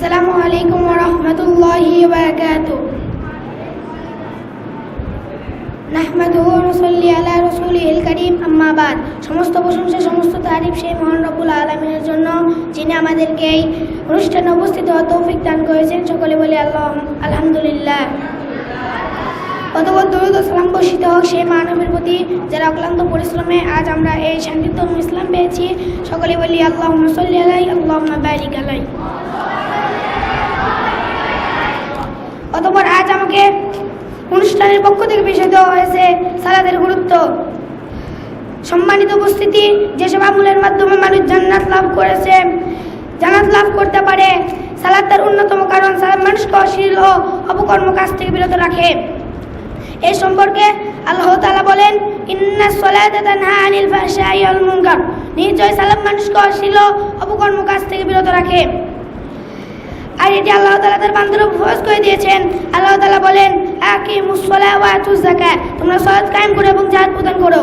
আসসালামু আলাইকুম রহমতুল্লাহি বারকাতু নাহমাদুহু ওয়া নুসাল্লি আলা রাসূলিহিল কারীম। আম্মা বাদ। সমস্ত প্রশংসা, সমস্ত তারিফ সেই মহান রব্বুল আলামিনের জন্য, যিনি আমাদেরকে এই অনুষ্ঠানে উপস্থিত হওয়ার তৌফিক দান করেছেন। সকলে বলি আল্লাহ আলহামদুলিল্লাহ। অতপর দরুদ সালাম বর্ষিত হোক সেই মানবের প্রতি। যারা অক্লান্ত পরিশ্রমে আজ আমরা এই শান্তিতম ইসলাম পেয়েছি, সকলে বলি আল্লাহ সাল্লি আলাই আল্লাহ বারিক আলাই অতপর আজ আমাকে অনুষ্ঠানের পক্ষ থেকে বিষয় দেওয়া হয়েছে সালাদের গুরুত্ব। সম্মানিত উপস্থিতি যেসব আমলের মাধ্যমে মানুষ জান্নাত লাভ করেছে, জান্নাত লাভ করতে পারে, সালাদ তার অন্যতম কারণ, সালাদ মানুষকে অশ্লীল ও অপকর্ম কাজ থেকে বিরত রাখে। এই সম্পর্কে আল্লাহ তালা বলেন, ইন্না নিশ্চয় সালাম মানুষকে অশ্লীল অপকর্ম কাজ থেকে বিরত রাখে। আর এটি আল্লাহ তাআলা তার উপর ফরজ করে দিয়েছেন। আল্লাহ তালা বলেন, আকিমুস সালাহ ওয়া আতুজ যাকাত। তোমরা সালাত কায়েম করো এবং যাকাত প্রদান করো।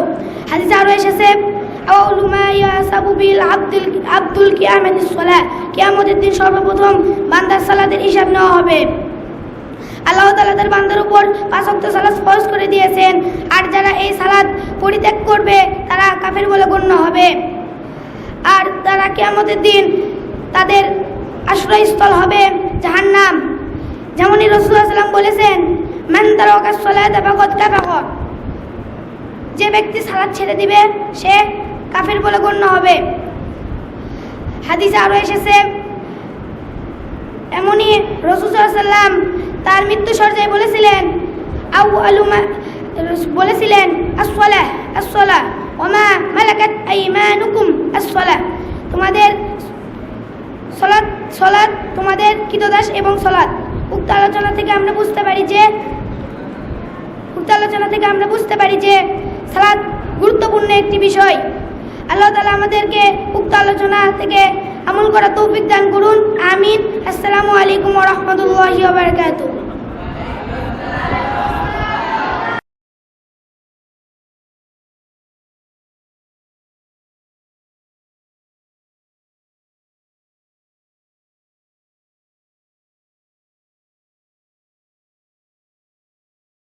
হাদিসে আরও এসেছে আব্দুল কিয়ামাতিস সালাহ কিয়ামতের দিন সর্বপ্রথম বান্দার সালাতের হিসাব নেওয়া হবে। আল্লাহ তাআলা তার বান্দার উপর পাঁচ ওয়াক্ত সালাত ফরজ করে দিয়েছেন। আর যারা এই সালাত পরিত্যাগ করবে, তারা কাফের বলে গণ্য হবে। আর তারা কিয়ামতের দিন তাদের আশ্রয়স্থল হবে জাহান্নাম। যেমনই রসুল্লাহ সাল্লাম বলেছেন যে ব্যক্তি সালাদ ছেড়ে দিবে, সে কাফের বলে গণ্য হবে। হাদিসে আরও এসেছে, এমনই রসুল্লাম তার মৃত্যু সর্যায় বলেছিলেন, আউ আলুমা বলেছিলেন আসলাহ আসলা ওমা মালাকাত আইমানুকুম আসলা সলাৎ, তোমাদের কৃতদাস এবং সলাদ উক্ত আলোচনা থেকে আমরা বুঝতে পারি যে, উক্ত আলোচনা থেকে আমরা বুঝতে পারি যে সালাদ গুরুত্বপূর্ণ একটি বিষয়। আল্লাহ তালা আমাদেরকে উক্ত আলোচনা থেকে আমল করা তৌফিক দান করুন। আমিন। আসসালামু আলাইকুম রহমতুল্লাহ বারকাতুহ।